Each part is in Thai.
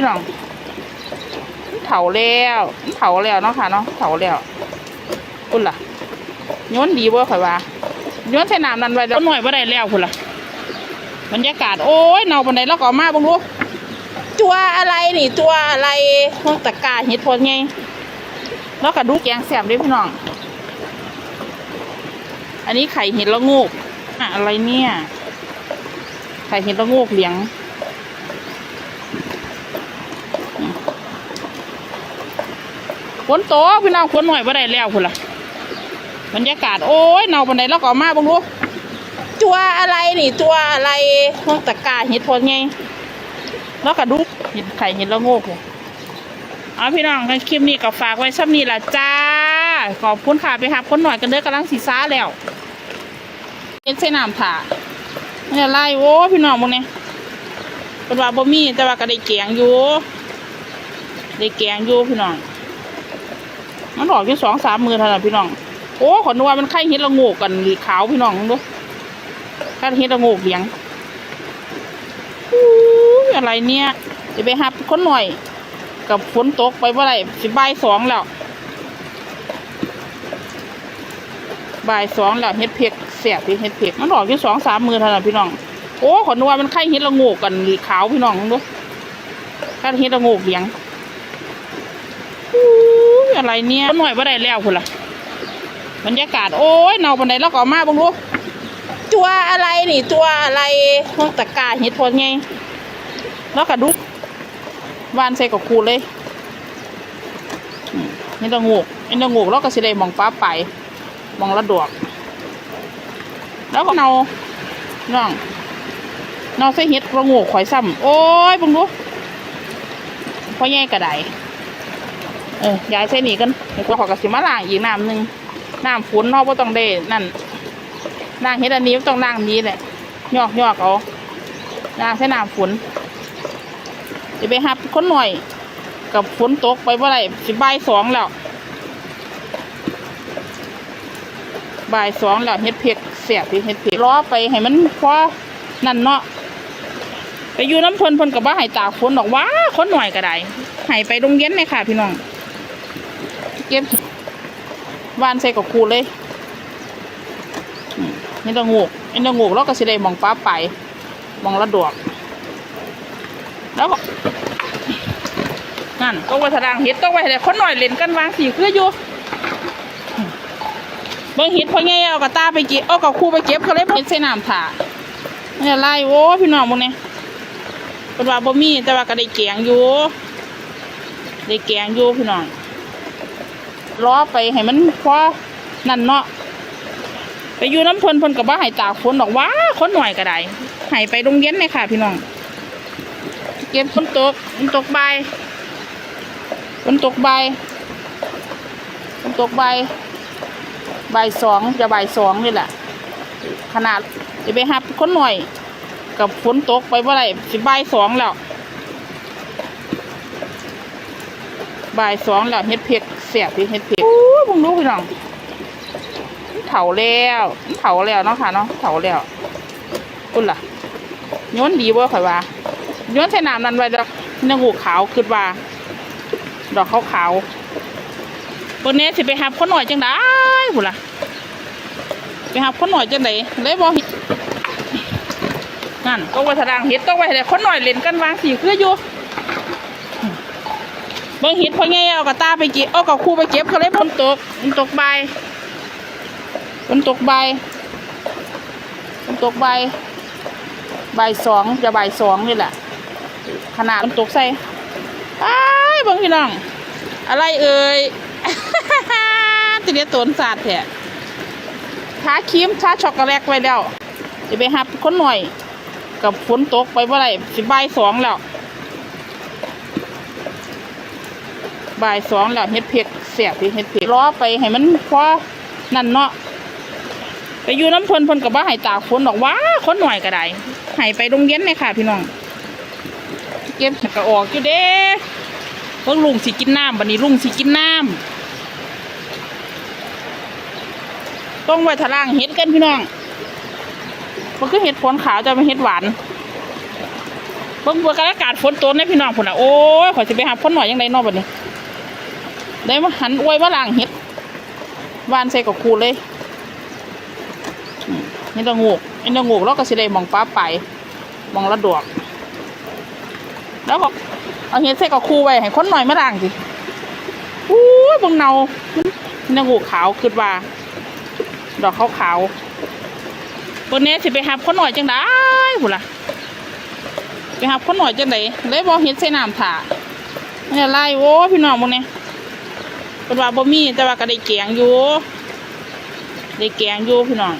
พี่น้องเถาแล้วเถาแล้วเนาะค่ะเนาะเถาแล้วอุ่นล่ะย้อนดีบ่ข่อยว่าย้อนใส่น้ำนั่นไว้แล้วหน่อยบ่ได้แล้วพุ่นล่ะบรรยากาศโอ้ยเนาบันไดแล้วก็อามาบ่งดูจัวอะไรนี่จัวอะไรพวกตะกาเห็ดพอไงแล้วก็ดูแกงแซ่บด้วยพี่น้อง อันนี้ไข่เห็ดละงูกอะไรเนี่ย ไข่เห็ดละงูกเหลียง ฝนตกพี่น้องฝนหน่อยบ่ได้แล้วพุ่นล่ะบรรยากาศโอ้ยเนาบันไดแล้วก็มาบ่งดูจัวอะไรนี่จัวอะไรพวกตะกาเห็ดพอไงแล้วก็ดูเห็ดไข่เห็ดละโงกเลยเอาพี่น้องกันคลิปนี้ก็ฝากไว้ซ้ำนี้ล่ะจ้า ขอบคุณค่ะไปหาคนหน่อยกันเด้อกำลังสีซ้าแล้วเอ็นใส่น้ำถ่าเนี่ยไล่โอ้พี่น้องมึงเนี่ยเป็นว่าบ่มีแต่ว่าก็ได้แกงอยู่ได้แกงอยู่พี่น้อง มันออกอยู่สองสามมือเท่านั้นพี่น้อง โอ้ขอนึกว่ามันไข่เห็ดละโงกกันขาวพี่น้องดูไข่เห็ดละโงกเลี้ยงอะไรเนี่ยจะไปหับคนหน่อย กับฝนตกไปเมื่อไรสิบ่ายสองแล้วบ่ายสองแล้วเฮ็ดเพ็กแสบที่เฮ็ดเพ็กมันออกอยู่สองสามมือเท่านั้นพี่น้อง โอ้ขอนึกว่ามันไข่เห็ดละโงกกันขาวพี่น้องดูไข่เห็ดละโงกเลี้ยง อะไรเนี่ยหน่อยว่าได้แล้วคุณล่ะบรรยากาศโอ้ยเนาบันไดแล้วก็เอมาบังดูจัวอะไรนี่จัวอะไรพวกตะกาเห็ดพอไงแล้วก็ดูวานใส่กับคูเลยอืมเห็ดละงูกเห็ดละงูกแล้วก็สิได้มองฟ้าไปมองละดวก แล้วก็เนาน้องเนาใส่เห็ดละงูกข่อยซ้ำโอ้ยบังดูพ่อแย่กระได เออยายใส่หนีกันเดี๋ยวขอกระสิมาล้างอีกน้ำหนึ่งน้ำฝนเนาะบ่ต้องได้นั่นล้างเฮ็ดอันนี้ต้องล้างนี้แหละยอกยอกเอาล้างใส่น้ำฝนจะไปหับคนหน่อย กับฝนตกไปเมื่อไรสิบ่ายสองแล้วบ่ายสองแล้วเฮ็ดเผ็ดเสียบที่เฮ็ดเผ็ดรอไปให้มันพอนั่นเนาะไปอยู่น้ำเพลินเพลินกับว่าให้ตากฝนดอกว่าคนหน่อยก็ได้ให้ไปโรงเรียนเลยค่ะพี่น้อง เก็บวานใส่กับคูเลยอืมนี่ตะงูกนี่ตะงูกแล้วก็สิได้หมองฟ้าไปหมองละดวก แล้วก็นั่นก็ไว้ทะดางเห็ดต้องไว้แต่คนหน่อยเล่นกันวางสีคืออยู่อืมเบิ่งเห็ดพอไงเอากระตาไปเก็บเอากับคูไปเก็บเขาเลยเห็ดใส่น้ำถ่าเนี่ยไล่โอ้พี่น้องมึงเนี่ยเป็นว่าบ่มีแต่ว่าก็ได้แกงอยู่ได้แกงอยู่พี่น้อง ล้อไปให้มันพอนั่นเนาะไปอยู่น้ำเพลินเพลินกับว่าให้ตากฝนดอกว่าคนหน่อยก็ได้ให้ไปโรงเรียนเลยค่ะ พี่น้อง เก็บฝนตกฝนตกใบฝนตกใบฝนตกใบายบ่ายสองจะใบสองนี่แหละ ขนาดจะไปหับคนหน่อย กับฝนตกไปเมื่อไรสิบ่ายสองแล้วบ่ายสองแล้วเฮ็ดเผ็ด เสียบที่เฮ็ดเผ็ดโอ้ยมึงดูพี่น้องเถาแล้วเถาแล้วเนาะค่ะเนาะเถาแล้วคุณล่ะย้อนดีบ่ข่อยว่าย้อนใส่น้ำนั่นไว้ดอกเนื้องูขาวคือว่า ดอกขาวขาวๆตัวนี้สิไปหาคนหน่อยจังได้พุ่นล่ะ ไปหาคนหน่อยจังไดเลยบ่นั่นต้องไว้ทะดางเฮ็ดต้องไว้แต่คนหน่อยเล่นกันวางสีคืออยู่ เบิ่งเห็ดพอไงเอากระตาไปเก็บเอากับคูไปเก็บเขาเลยฝนตกฝนตกใบฝนตกใบฝนตกใบายบ่ายสองจะใบสองนี่แหละ ขนาดฝนตกใส่ไอ้เบิ่งพี่น้อง อะไรเอ่ยตีเดียตนสาดแท้ทาครีมทาช็อกโกแลตไว้แล้วจะไปหับคนหน่อย กับฝนตกไปเมื่อไหร่สิบ่ายสองแล้ว บ่ายสองแล้วเฮ็ดเผ็ดเสียบที่เฮ็ดเผ็ดล้อไปให้มันพอนั่นเนาะไปอยู่น้ำเพลินเพลินกับว่าให้ตากฝนดอกว่าคนหน่อยก็ได้ให้ไปโรงเรียนเลยค่ะพี่น้องเก็บก็ออกอยู่เด้เพิ่งลุงสิกินน้ำบัดนี้ลุงสิกินน้ำต้องไว้ทะล่างเฮ็ดกันพี่น้องมันก็เห็ดผลขาวจะเป็นเห็ดหวานเบิ่งเบิ่งบรรยากาศฝนตกในพี่น้องพุ่นน่ะโอ้ยขอยสิไปหาพ่นหน่อยยังไงนอกบัดนี้ ได้มาหันอวยมาล่างเห็ดวานใส่กับคูเลยอืมนี่ตะงูกนี่ตะงูกเราก็สิได้มองป้าไปมองละดวก แล้วบอกเอาเห็ดใส่กับคูไว้ให้คนหน่อยมาล่างสิอู้ยบังเนานี่ตะงูกขาวขึ้นว่า ดอกขาวขาวๆบนนี้สิไปหาคนหน่อยจังได้พุ่นละไปหาคนหน่อยจังไดเลยบอกเห็ดใส่น้ำถ่าเนี่ยไล่โอ้พี่น้องมึงเนี่ย เป็นว่าบ่มีแต่ว่าก็ได้แกงอยู่ได้แกงอยู่พี่น้อง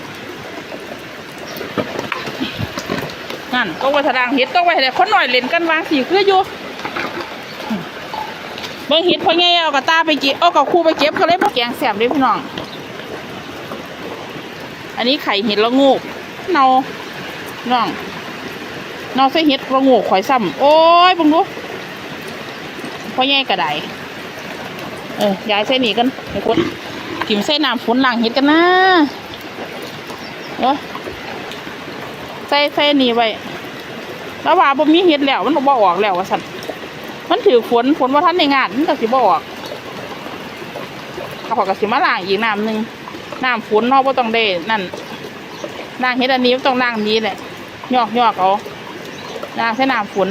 นั่นก็ว่าทะดางเห็ดก็ว่าแต่คนหน่อยเล่นกันวางสีคืออยู่เบิ่งเห็ดพอไงเอากระตาไปเก็บเอากับครูไปเก็บเขาเลยบ่แกงแสบเลยพี่น้อง อันนี้ไข่เห็ดละงูเนาน้องนอกใส่เฮ็ดระงูข่อยซ้ำโอ้ยเบังดูพ่อแย่กระได เออยายใส่หนีกันไอ้คนกิมใส่น้ำฝนหล้างเฮ็ดกันนะเนาะใส่ใส่นี่ไว้แล้วว่าบ่มีเฮ็ดแล้วมันบ่ออกแล้วว่าสั่นมันถือฝนฝนว่าท่านในงานมันก็สิบ่ออกเขาก็สิมาล้างอีกน้ำหนึ่งน้ำฝนเนาะบ่าต้องได้นั่นล้างเฮ็ดอันนี้ต้องล้างนี้แหละยอกยอกเอาน้ำใช้น้ำฝน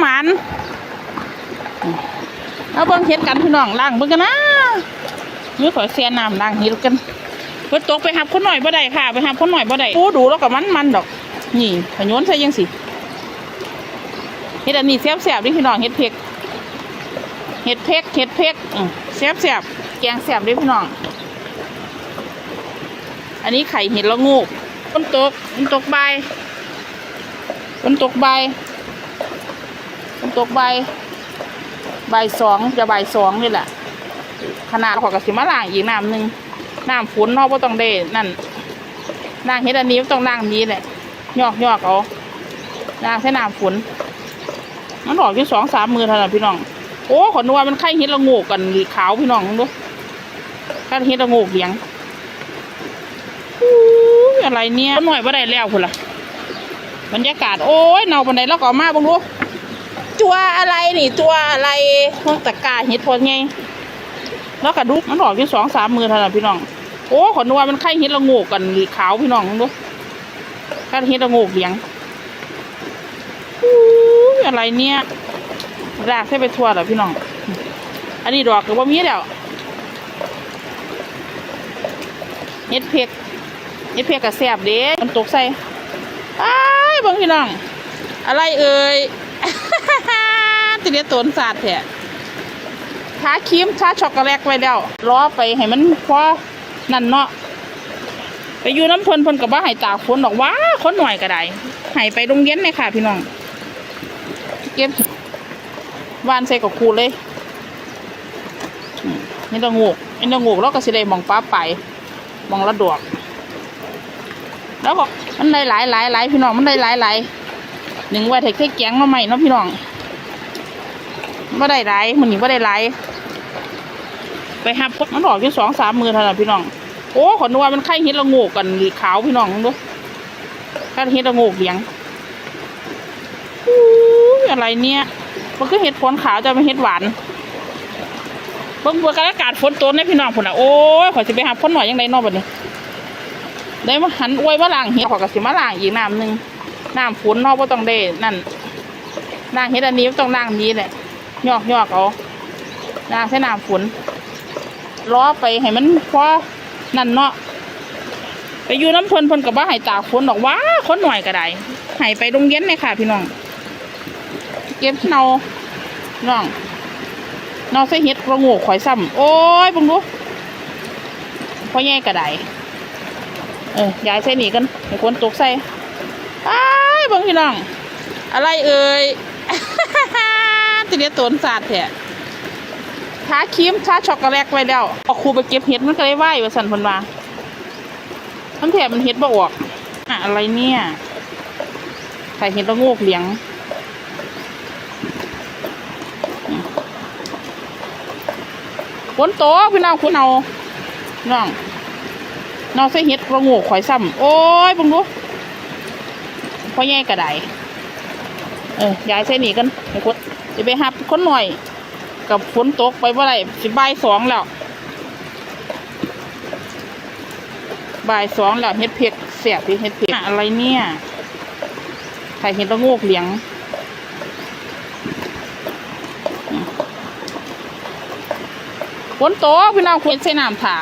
หมัน เอาเบิ่งเฮ็ดกันพี่น้องล้างเบิ่งกันนะมือขอยเสียน้ำล้างเฮ็ดกันเพิ่นตกไปหับคนหน่อยบ่ได้ค่ะ ไปหับคนหน่อยบ่ได้โอ้ดูแล้วก็มันมันดอก นี่ขยนใส่ยังสิเฮ็ดอันนี้แซ่บๆเดิพี่น้องเฮ็ดเผ็กเฮ็ดเผ็กเฮ็ดเผ็กอือแซ่บแกงแซ่บดิพี่น้อง อันนี้ไข่เห็ดละงูกฝนตกฝนตกใบายฝนตกใบายฝนตกใบ บ่ายสองจะบ่ายสองนี่แหละขนาดขอกระสิมาล้างอีกน้ำหนึ่งน้ำฝนเนอกว่าต้องได้นั่นล้างเฮ็ดอันนี้ต้องล้างนี้แหละยอกยอกเอาล้างใช้น้ำฝนมันออกที่สองสามมือเท่านั้นพี่น้องโอ้ขอนึกว่ามันไข่เฮ็ดละโงกกันขาวพี่น้องดูไข่เฮ็ดละโงกเหลียงอะไรเนี่ยหน่อยว่าได้แล้วพุ่นล่ะบรรยากาศโอ้ยเนาบันไดแล้วก็เอมาบังดู ตัวอะไรนี่ตัวอะไรห้องตะกร้าเห็ดพอไงแล้วก็ดูมันออกที่สองสามมือเท่านั้นพี่น้อง โอ้ขอนึกว่ามันไข่เห็ดละโงกกันขาวพี่น้องดูไข่เห็ดละโงกเลียงอะไรเนี่ยรากใส่ไปทั่วแล้วพี่น้อง อันนี้ดอกก็บ่ามีแล้วเห็ดเผ็กเห็ดเผ็กกับแซ่บเด้มันตกใส่ไอ้บางพี่น้อง อะไรเอ่ย ตีเดียตนสาดแท้ทาครีมทาช็อกโกแลตไว้แล้วรอไปให้มันพอนั่นเนาะไปอยู่น้ำเพลินเพลินกับว่าให้ตากฝนดอกว่าคนหน่อยก็ได้ให้ไปโรงเรียนเลยค่ะ พี่น้อง เก็บวานใส่กับครูเลยอืมนี่ตะงูกนี่ตะงูกเราก็สิได้มองป้าไปมองละดวก แล้วบอกมันได้หลายหลายหลายพี่น้องมันได้หลายหลายหนึ่งว่าเทคแกงมาใหม่เนาะพี่น้อง ไม่ได้หลายมันนี่ไม่ได้หลายไปหับมันออกที่สองสามมือเท่านั้นพี่น้อง โอ้ขอนึกว่ามันไข่เห็ดละโงกกันขาวพี่น้องดูไข่เห็ดละโงกเลี้ยงอู้ยอะไรเนี่ยมันคือเห็ดผลขาวจะเป็นเห็ดหวานเบิ่งบรรยากาศฝนตกในพี่น้องพุ่นอะโอ้ยขอยสิไปหาพ่นหน่อยยังไงนอกแบัดนี้ ได้มาหันอวยมาล้างเห็ดขอกระสิมาล้างอีกน้ำหนึ่งน้ำฝนเนาะว่าต้องได้นั่นล้างเห็ดอันนี้ต้องล้างนี้แหละ ยอกยอกเอาล้างใช้น้ำฝนรอไปให้มันพอนั่นเนาะไปอยู่น้ำเพลินเพลินกับว่าให้ตากฝนดอกว่าคนหน่อยก็ได้ให้ไปโรงเรียนเลยค่ะ พี่น้อง เก็บเนาน้องเนาใส่เห็ดกระโงูข่อยซ้ำโอ้ยบังดูพ่อแย่ก็ได้เออยายใส่หนีกันไอ้คนตกใส่อ้ายบังพี่น้อง อะไรเอ่ย ตีเดียตนสาดแท้ทาครีมทาช็อกโกแลตไว้แล้วเอาครูไปเก็บเห็ดมันก็ได้ไหวว่าสันพนมามันแถมมันเห็ดบ่ออกอะอะไรเนี่ยใส่เห็ดละโงกเลี้ยงฝนตกพี่น้องคุณเอาน้องนอกใส่เห็ดระโงูข่อยซ้ำโอ้ยบังดูพ่อแย่กระไดออยายใส่หนีกันไอ้คน จะไปหับคนหน่อย กับฝนตกไปเมื่อไรสิบ่ายสองแล้วบ่ายสองแล้วเฮ็ดเผ็ดเสียบที่เฮ็ดเผ็ดอะไรเนี่ยไข่เห็ดละโงกเหลียงฝนตกพี่น้องควรใส่น้ำถ่า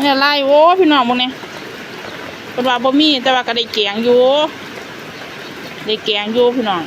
เนี่ยไล่โอ้พี่น้องมึงเนี่ยเป็นว่าบ่มีแต่ว่าก็ได้แกงอยู่ได้แกงอยู่พี่น้อง